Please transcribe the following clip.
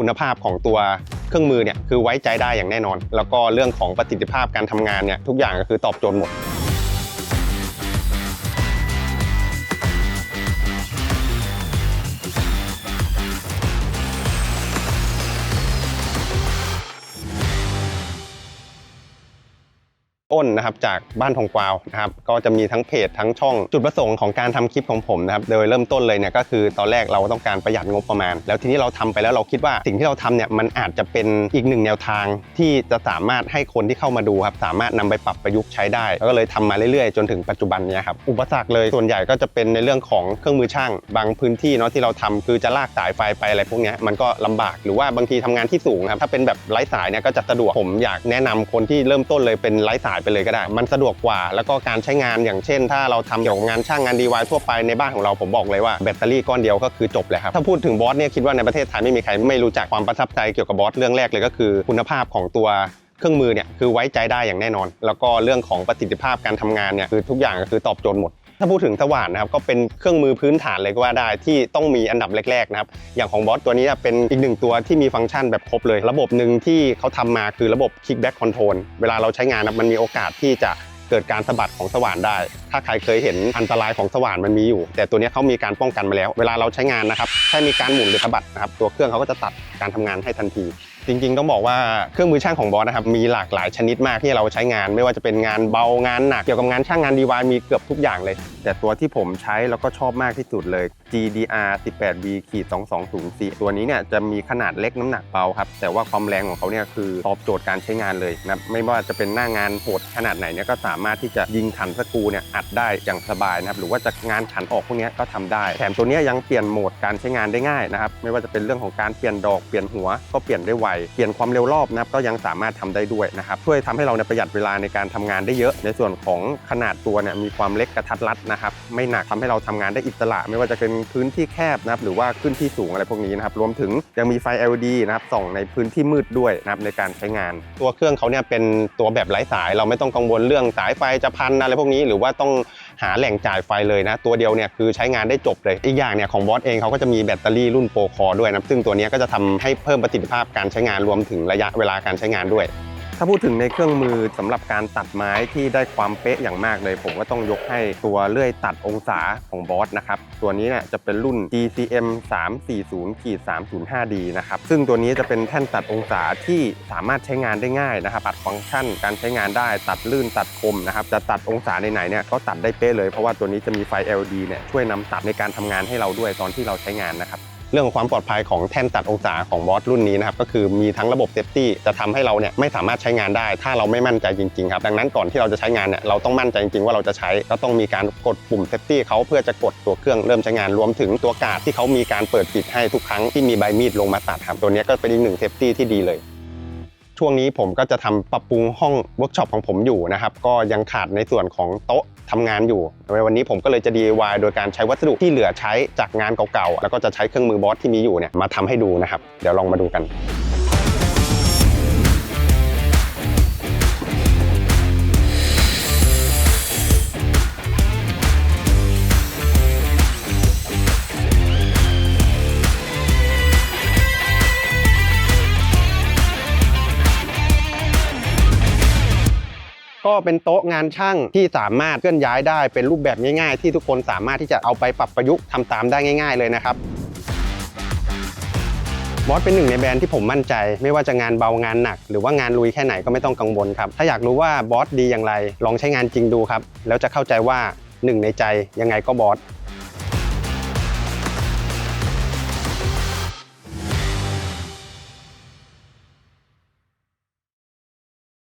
คุณภาพของตัวเครื่องมือเนี่ยคือไว้ใจได้อย่างแน่นอน แล้วก็เรื่องของประสิทธิภาพการทำงานเนี่ยทุกอย่างก็คือตอบโจทย์หมด้นนะครับจากบ้านทองกวาวนะครับก็จะมีทั้งเพจทั้งช่องจุดประสงค์ของการทำคลิปของผมนะครับโดยเริ่มต้นเลยเนี่ยก็คือตอนแรกเราต้องการประหยัดงบประมาณ แล้วทีนี้เราทำไปแล้วเราคิดว่าสิ่งที่เราทำเนี่ยมันอาจจะเป็นอีกหนึ่งแนวทางที่จะสามารถให้คนที่เข้ามาดูครับสามารถนำไปปรับประยุกต์ใช้ได้แล้วก็เลยทำมาเรื่อยๆ จนถึงปัจจุบันเนี้ครับอุปสรรคเลยส่วนใหญ่ก็จะเป็นในเรื่องของเครื่องมือช่าง บางพื้นที่เนาะที่เราทำคือจะลากสายไฟไปอะไรพวกนี้มันก็ลำบากหรือว่าบางทีทำงานที่สูงครับถ้าเป็นแบบไร้สายเนี่ยก็จะสะดวกผมอยากแนะนำคนที่เริ่มต้นเลยเป็นไร้สายไปเลยก็ได้ มันสะดวกกว่า แล้วก็การใช้งานอย่างเช่น ถ้าเราทำเกี่ยวกับงานช่างงานดีวายทั่วไปในบ้านของเราผมบอกเลยว่าแบตเตอรี่ก้อนเดียวก็คือจบเลยครับถ้าพูดถึงบอสเนี่ยคิดว่าในประเทศไทยไม่มีใครไม่รู้จักความประทับใจเกี่ยวกับบอสเรื่องแรกเลยก็คือ คุณภาพของตัวเครื่องมือเนี่ยคือไว้ใจได้อย่างแน่นอน แล้วก็เรื่องของประสิทธิภาพการทำงานเนี่ยคือทุกอย่างก็คือตอบโจทย์หมด ถ้าพูดถึงสว่านนะครับก็เป็นเครื่องมือพื้นฐานเลยก็ว่าได้ที่ต้องมีอันดับแรกๆนะครับอย่างของบอสตัวนี้เป็นอีกหนึ่งตัวที่มีฟังก์ชันแบบครบเลย ระบบหนึ่งที่เขาทำมาคือระบบ kickback control เวลาเราใช้งานนะมันมีโอกาสที่จะเกิดการสะบัดของสว่านได้ ถ้าใครเคยเห็นอันตรายของสว่านมันมีอยู่ แต่ตัวนี้เขามีการป้องกันมาแล้ว เวลาเราใช้งานนะครับแค่มีการหมุนหรือสะบัดนะครับ ตัวเครื่องเขาก็จะตัดการทำงานให้ทันที จริงๆต้องบอกว่าเครื่องมือช่างของบอสนะครับมีหลากหลายชนิดมากที่เราใช้งาน ไม่ว่าจะเป็นงานเบางานหนักเกี่ยวกับงานช่างงานดีวายมีเกือบทุกอย่างเลย แต่ตัวที่ผมใช้แล้วก็ชอบมากที่สุดเลย GDR 18B ขีด2204ตัวนี้เนี่ยจะมีขนาดเล็กน้ำหนักเบาครับแต่ว่าความแรงของเขาเนี่ยคือตอบโจทย์การใช้งานเลยนะไม่ว่าจะเป็นหน้างานโหดขนาดไหนเนี่ยก็สามารถที่จะยิงขันสกูเนี่ยอัดได้อย่างสบายนะครับหรือว่าจะงานขันออกพวกนี้ก็ทำได้แถมตัวเนี้ยยังเปลี่ยนโหมดการใช้งานได้ง่ายนะครับไม่ว่าจะเป็นเรื่องของการเปลี่ยนดอกเปลี่ยนหัวก็เปลี่ยนได้ไวเปลี่ยนความเร็วรอบนะครับก็ยังสามารถทำได้ด้วยนะครับช่วยทำให้เราเนี่ยประหยัดเวลาในการทำงานได้เยอะ ในส่วนของขนาดตัวเนี่ยมีความเล็กกระทัดรัดนะครับไม่หนักทำให้เราทำงานได้อิสระ ไม่ว่าจะเป็นพื้นที่แคบนะครับหรือว่าขึ้นที่สูงอะไรพวกนี้นะครับรวมถึงยังมีไฟ LED นะครับส่องในพื้นที่มืดด้วยนะครับในการใช้งาน ตัวเครื่องเขาเนี่ยเป็นตัวแบบไร้สาย เราไม่ต้องกังวลเรื่องสายไฟจะพันอะไรพวกนี้ หรือว่าต้อง หาแหล่งจ่ายไฟเลยนะ ตัวเดียวเนี่ยคือใช้งานได้จบเลย อีกอย่างเนี่ยของบอสเองเขาก็จะมีแบตเตอรี่รุ่นโปรคอด้วยนะซึ่งตัวนี้ก็จะทำให้เพิ่มประสิทธิภาพการใช้งานรวมถึงระยะเวลาการใช้งานด้วย ถ้าพูดถึงในเครื่องมือสำหรับการตัดไม้ที่ได้ความเป๊ะอย่างมากเลย ผมก็ต้องยกให้ตัวเลื่อยตัดองศาของบอสนะครับ ตัวนี้เนี่ยจะเป็นรุ่น GCM 340ขีด 305D นะครับ ซึ่งตัวนี้จะเป็นแท่นตัดองศาที่สามารถใช้งานได้ง่ายนะครับตัดฟังก์ชันการใช้งานได้ตัดลื่นตัดคมนะครับ จะตัดองศาไหนๆเนี่ยก็ตัดได้เป๊ะเลยเพราะว่าตัวนี้จะมีไฟ LED เนี่ยช่วยนำตัดในการทำงานให้เราด้วยตอนที่เราใช้งานนะครับ เรื่องของความปลอดภัยของแท่นตัดองศาของบอสรุ่นนี้นะครับก็คือมีทั้งระบบเซฟตี้จะทำให้เราเนี่ยไม่สามารถใช้งานได้ ถ้าเราไม่มั่นใจจริงๆครับดังนั้นก่อนที่เราจะใช้งานเนี่ยเราต้องมั่นใจจริงๆว่าเราจะใช้ก็ต้องมีการกดปุ่มเซฟตี้เขาเพื่อจะกดตัวเครื่องเริ่มใช้งานรวมถึงตัวกาดที่เขามีการเปิดปิดให้ทุกครั้งที่มีใบมีดลงมาตัดครับตัวนี้ก็เป็นอีกหนึ่งเซฟตี้ที่ดีเลยช่วงนี้ผมก็จะทำปรับปรุงห้องเวิร์กช็อปของผมอยู่นะครับก็ยังขาดในส่วนของโต๊ะ ทำงานอยู่ในวันนี้ผมก็เลยจะ DIY โดยการใช้วัสดุที่เหลือใช้จากงานเก่าๆ แล้วก็จะใช้เครื่องมือบอสที่มีอยู่เนี่ยมาทำให้ดูนะครับ เดี๋ยวลองมาดูกัน ก็เป็นโต๊ะงานช่างที่สามารถเคลื่อนย้ายได้เป็นรูปแบบง่ายๆ ที่ทุกคนสามารถที่จะเอาไปปรับประยุกต์ทำตามได้ง่าย ๆ เลยนะครับบอสเป็นหนึ่งในแบรนด์ที่ผมมั่นใจ ไม่ว่าจะงานเบางานหนัก หรือว่างานลุยแค่ไหนก็ไม่ต้องกังวลครับ ถ้าอยากรู้ว่าบอสดีอย่างไร ลองใช้งานจริงดูครับ แล้วจะเข้าใจว่าหนึ่งในใจยังไงก็บอส